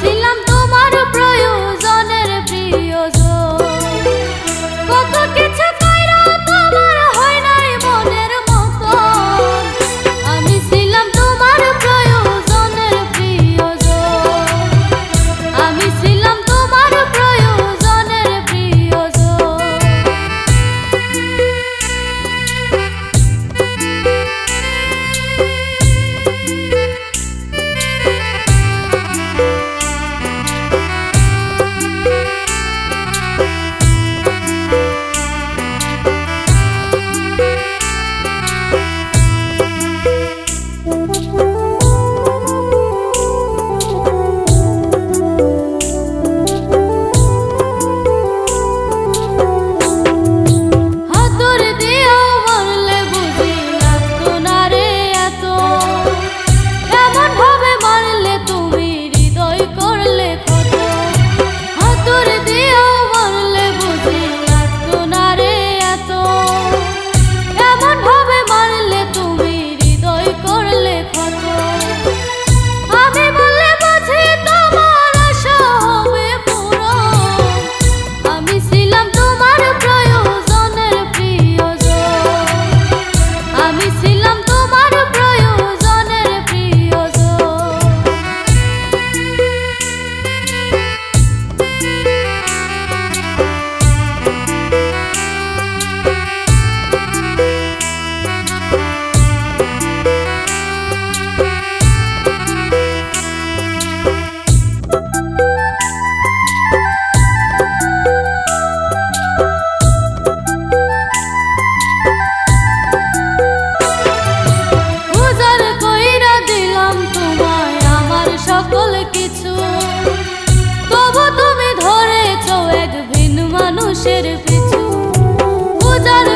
ছিলাম তোমার প্রয়োজনের প্রিয়জন। কিছু। তবু তুমি ধরেছ এক ভিন মানুষের পিছু। পূজার